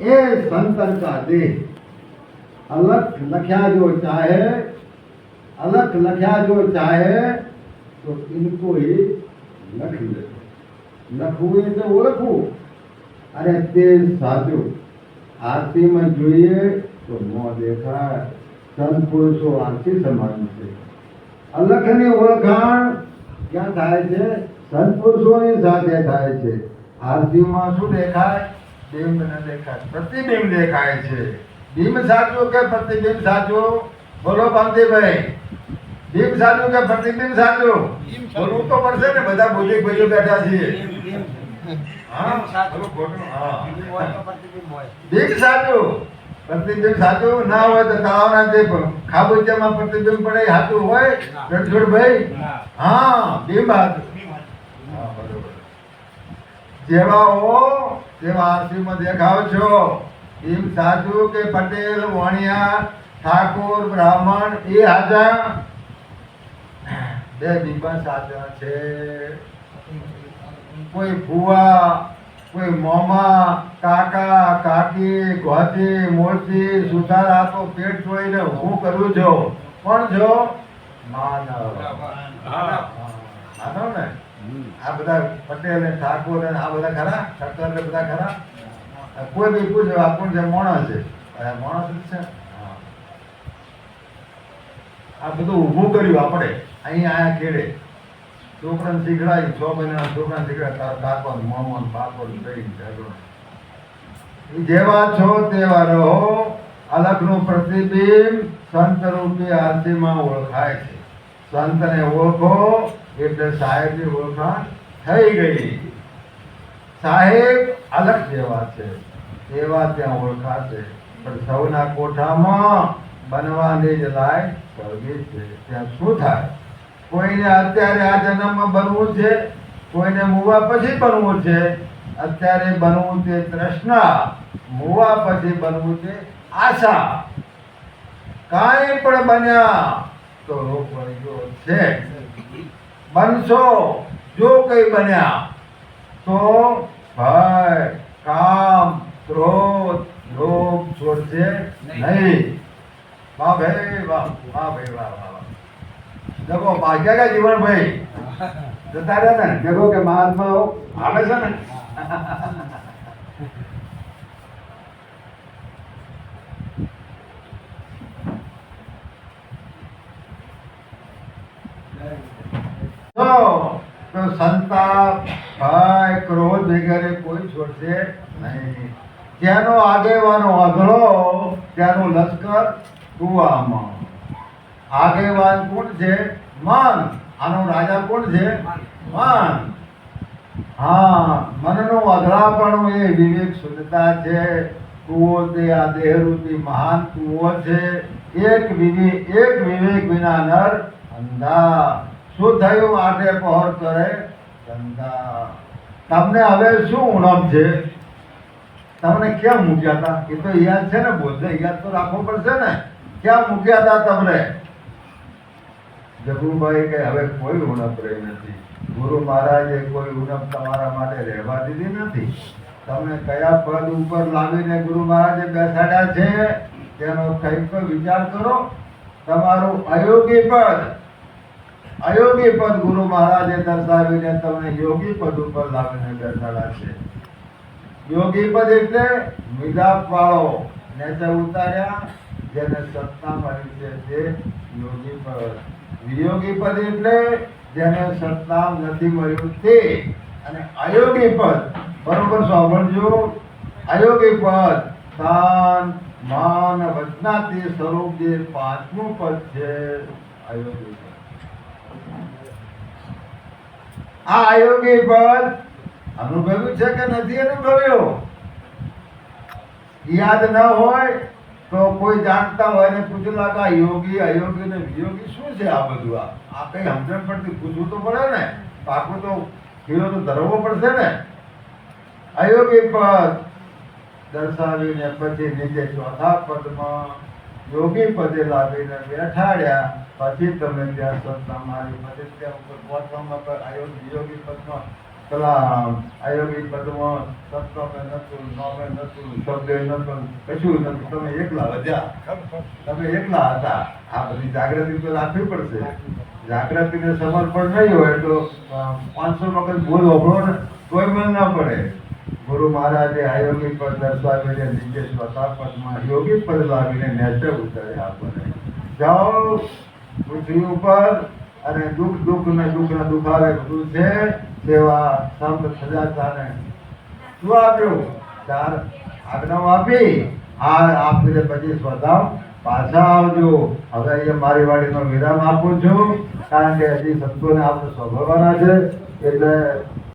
ये संतर का देह अलग लख्या जो चाहे अलग लख्या जो चाहे तो इनको ही લખી દે લખવું એટલે ઓળખવું અને તે સાચું આરતીમાં જોઈએ તો મોં દેખાય સંત પુરુષો આરતી સમાન છે અલખની ઓળખાણ ક્યાં થાય છે સંત પુરુષોની સાથે થાય છે આરતીમાં શું દેખાય બિંબ ન દેખાય. પ્રતિબિંબ દેખાય છે. બિંબ સાચું કે પ્રતિબિંબ સાચું? બોલો ભાઈ બિંબ સાચું કે પ્રતિબિંબ સાચું? બોલવું તો પડશે ને બધા બુદ્ધિક ભાઈઓ બેઠા છીએ. બિંબ સાચું. પ્રતિબિંબ સાચું. ના હોય તો તળાવના જે ખાબોચિયામાં પ્રતિબિંબ પડે સાચું હોય? રણછોડભાઈ હા બિંબ સાચું હા, બરોબર. જેવા હો તેવા આરસીમાં દેખાવ છો એમ સાચું કે પટેલ વણિયા ઠાકોર બ્રાહ્મણ એ હાજા બે બીબા સાચા છે. કોઈ ફુવા કોઈ મોમા કાકા કાકી ગોતી મોરતી સુધારા તો પેટ જોઈને હું કરું છું. પણ જો માનવ. માનવ ને? આ બધા પટેલ ને ઠાકોર ને આ બધા ખરા? ઠક્કર ને બધા ખરા? કોઈ બી પૂછે આપણું જે માણસ છે. માણસ જ છે. આ બધું ઊભું કર્યું આપણે. અહીં આયા ખેડે. છોકરાને શીખડાય છ મહિના છોકરાને શીખડાય. તાર કાકો ને મામો બાપો ઝઘડો. જેવા છો તેવા રહો. અલગનું પ્રતિબિંબ સંત રૂપી આરતીમાં ઓળખાય છે. સંતને ઓળખો. એટલે સાહેબની ઓળખાણ થઈ ગઈ. સાહેબ અલગ જેવા છે. એવા ત્યાં ઓળખાશે. પણ સૌના કોઠામાં બનવાની જ લાયક સ્વર્ગી છે. ત્યાં શું થાય? કોઈને અત્યારે આ જન્મમાં બનવું છે? કોઈને મુવા પછી બનવું છે? અત્યારે બનવું છે તૃષ્ણા મુવા પછી બનવું છે આશા. કાંઈ પણ બન્યા તો રોકવણીઓ છે. બનશો. જો કઈ બન્યા, તો ભય કામ, ક્રોધ, લોભ છોડશે નહીં. વાહ ભાઈ, વાહ વાહ ભાઈ, વાહ વાહ. જગો ભાગ્યા કા જીવનભાઈ? જતા રહ્યા ને? જગો કે મહાત્માઓ આવે છે ને? તો તો સંતાપ, ભય, ક્રોધ વગેરે કોઈ છોડશે નહીં. ત્યાંનો આગેવાનો અઘળો ત્યાંનું લશ્કર કુવામાં. આગેવાન કોણ છે? મન. આનો રાજા કોણ છે? મન. હા, મનનું અઘળાપણું એ વિવેક શુદ્ધતા છે. કુવો તે આ દેહરૂપી મહાન કુવો છે. એક વિવેક એક વિવેક વિના નર અંધા શું થયું આઠે પહોર કરે. ધંધા તમને હવે શું ઉણપ છે? તમને ક્યાં મૂક્યા હતા? એ તો યાદ છે ને બોધને યાદ તો રાખવો પડશે ને. ક્યાં મૂક્યા હતા તમને? જગુભાઈ કે હવે કોઈ ઉણપ રહી નથી. ગુરુ મહારાજે કોઈ ઉણપ તમારા માટે રહેવા દીધી નથી. તમને કયા પદ ઉપર લાવીને ગુરુ મહારાજે બેસાડ્યા છે? તેનો કંઈક વિચાર કરો. તમારું અયોગ્ય પદ અયોગી પદ ગુરુ મહારાજે દર્શાવીને તમને યોગી પદ ઉપર લાવીને છે. યોગી પદ એટલે મિલાપ વાળો. નેચે ઉતાર્યા જેને સત્તા મળી છે તે યોગી પદ. વિયોગી પદ એટલે જેને સત્તા નથી મળ્યું તે. અને અયોગી પદ, બરોબર સાંભળજો. અયોગી પદ તાન માન વચનાથી સ્વરૂપ જે પાંચમું પદ છે, અયોગી પદ આ અયોગી પદ અનુભવ્યું છે કે નથી અનુભવ્યો? યાદ ન હોય તો કોઈ જાણતા હોય ને પૂછેલા આ યોગી અયોગી ને વિયોગી શું છે આ બધું? આ આ કઈ સમજણ પડતી પૂછવું તો પડે ને? પાકું તો હીરો તો ધરવો પડશે ને? અયોગી પદ દર્શાવીને પછી નીચે ચોથા પદમાં યોગી પદે લાવીને બેઠાડ્યા. પછી તમે ત્યાં સત્તા મારી પછી ત્યાં ઉપર પહોંચવામાં પર આયોગી યોગી પદમાં પેલા આયોગી પદમાં સત્વમે નતું, નોમે નતું, શબ્દે નતું, કશું નતું. તમે એકલા વધ્યા. તમે એકલા હતા. આ બધી જાગૃતિ તો રાખવી પડશે. જાગૃતિને સમર્પણ નહીં હોય તો પાંચસો વખત ભૂલ ઓભળો ને કોઈ મન ના પડે. ગુરુ મહારાજે અયોગિક પદ દર્શાવીને નીચે સ્વતા પદમાં યોગિક પદ લાવીને નેચર ઉતારે આપણને. જાઓ, પૃથ્વી ઉપર અને દુઃખ દુઃખ ને દુઃખ ને દુખાવે બધું છે તેવા સંત સજાતાને શું આપ્યું? ચાર આજ્ઞાઓ આપી. આ આપીને પછી સ્વતા પાછા આવજો. હવે અહીંયા મારી વાડીનો વિરામ આપું છું. કારણ કે હજી સંતોને આપણે સ્વભાવવાના છે. એટલે